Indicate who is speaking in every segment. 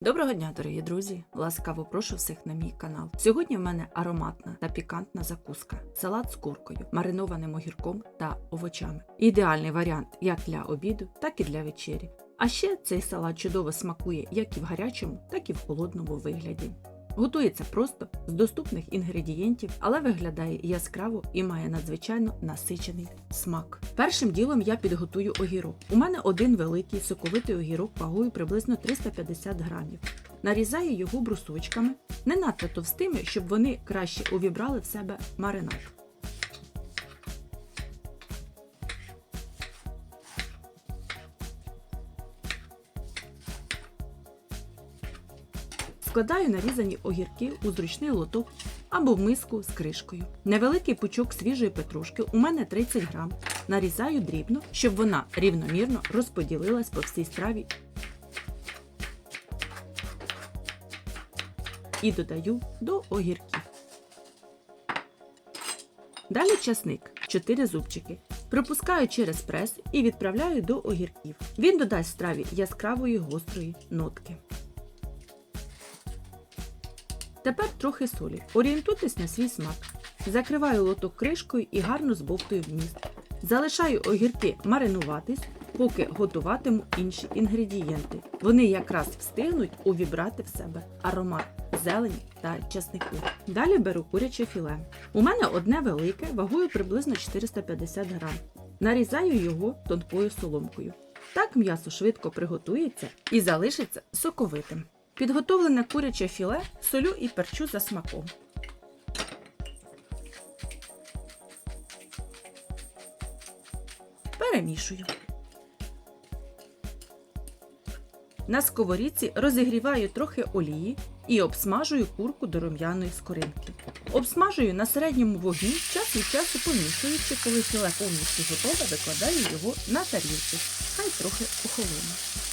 Speaker 1: Доброго дня, дорогі друзі! Ласкаво прошу всіх на мій канал. Сьогодні в мене ароматна та пікантна закуска, салат з куркою, маринованим огірком та овочами. Ідеальний варіант як для обіду, так і для вечері. А ще цей салат чудово смакує як і в гарячому, так і в холодному вигляді. Готується просто з доступних інгредієнтів, але виглядає яскраво і має надзвичайно насичений смак. Першим ділом я підготую огірок. У мене один великий соковитий огірок вагою приблизно 350 грамів. Нарізаю його брусочками, не надто товстими, щоб вони краще увібрали в себе маринад. Складаю нарізані огірки у зручний лоток або в миску з кришкою. Невеликий пучок свіжої петрушки у мене 30 грам. Нарізаю дрібно, щоб вона рівномірно розподілилась по всій страві. І додаю до огірків. Далі часник 4 зубчики. Пропускаю через прес і відправляю до огірків. Він додасть страві яскравої гострої нотки. Тепер трохи солі. Орієнтуйтесь на свій смак. Закриваю лоток кришкою і гарно збовтую вміст. Залишаю огірки маринуватись, поки готуватиму інші інгредієнти. Вони якраз встигнуть увібрати в себе аромат зелені та часнику. Далі беру куряче філе. У мене одне велике, вагою приблизно 450 грам. Нарізаю його тонкою соломкою. Так м'ясо швидко приготується і залишиться соковитим. Підготовлене куряче філе солю і перчу за смаком. Перемішую. На сковорідці розігріваю трохи олії і обсмажую курку до рум'яної скоринки. Обсмажую на середньому вогні, час від часу помішуючи, коли філе повністю готове, викладаю його на тарілку. Хай трохи охолоне.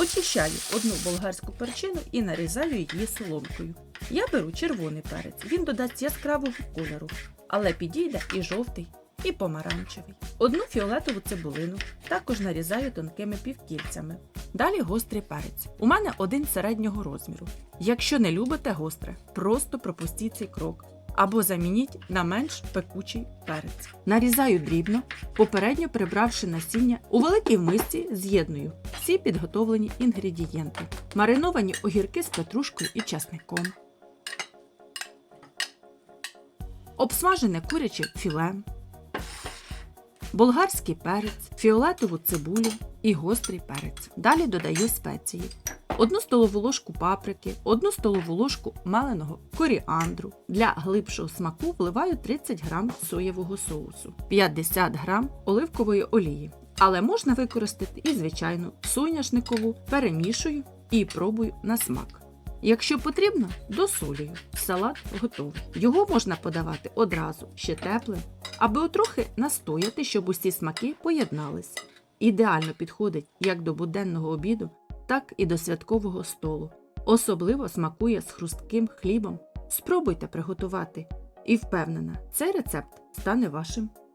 Speaker 1: Очищаю одну болгарську перчину і нарізаю її соломкою. Я беру червоний перець, він додасть яскравого кольору, але підійде і жовтий, і помаранчевий. Одну фіолетову цибулину також нарізаю тонкими півкільцями. Далі гострий перець. У мене один середнього розміру. Якщо не любите гостре, просто пропустіть цей крок. Або замініть на менш пекучий перець. Нарізаю дрібно, попередньо прибравши насіння у великій мисці з'єдную всі підготовлені інгредієнти, мариновані огірки з петрушкою і часником, обсмажене куряче філе, болгарський перець, фіолетову цибулю і гострий перець. Далі додаю спеції. 1 столову ложку паприки, 1 столову ложку меленого коріандру. Для глибшого смаку вливаю 30 г соєвого соусу, 50 г оливкової олії. Але можна використати і звичайну соняшникову, перемішую і пробую на смак. Якщо потрібно, досолюю. Салат готовий. Його можна подавати одразу, ще теплим, аби трохи настояти, щоб усі смаки поєднались. Ідеально підходить як до буденного обіду, так і до святкового столу. Особливо смакує з хрустким хлібом. Спробуйте приготувати. І впевнена, цей рецепт стане вашим